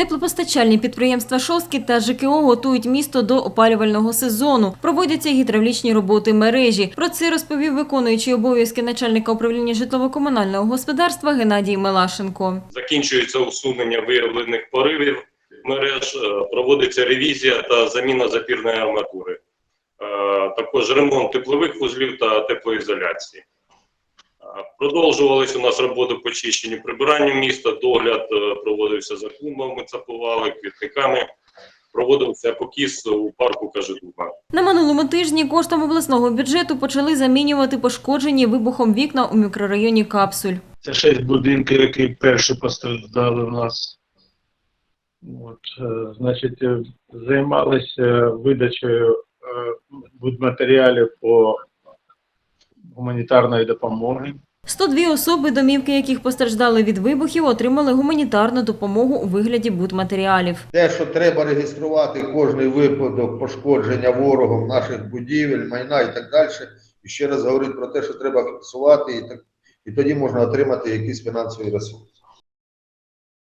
Теплопостачальні підприємства Шостки та ЖКО готують місто до опалювального сезону. Проводяться гідравлічні роботи мережі. Про це розповів виконуючий обов'язки начальника управління житлово-комунального господарства Геннадій Мелашенко. закінчується усунення виявлених поривів мереж, е, проводиться ревізія та заміна запірної арматури, Е, також ремонт теплових вузлів та теплоізоляції. Продовжувалися у нас роботи по чищенню прибиранню міста, догляд е, проводився за клумбами, цапували, квітниками, проводився покіс у парку Кажедуба. На минулому тижні коштом обласного бюджету почали замінювати пошкоджені вибухом вікна у мікрорайоні Капсуль. Це шість будинків, які перші постраждали в нас. От, е, значить, е, займалися видачею будматеріалів по гуманітарної допомоги. 102 особи, домівки яких постраждали від вибухів, отримали гуманітарну допомогу у вигляді будматеріалів. Те, що треба реєструвати кожний випадок пошкодження ворогом наших будівель, майна і так далі. І ще раз говорить про те, що треба фіксувати, і так і тоді можна отримати якийсь фінансовий ресурс.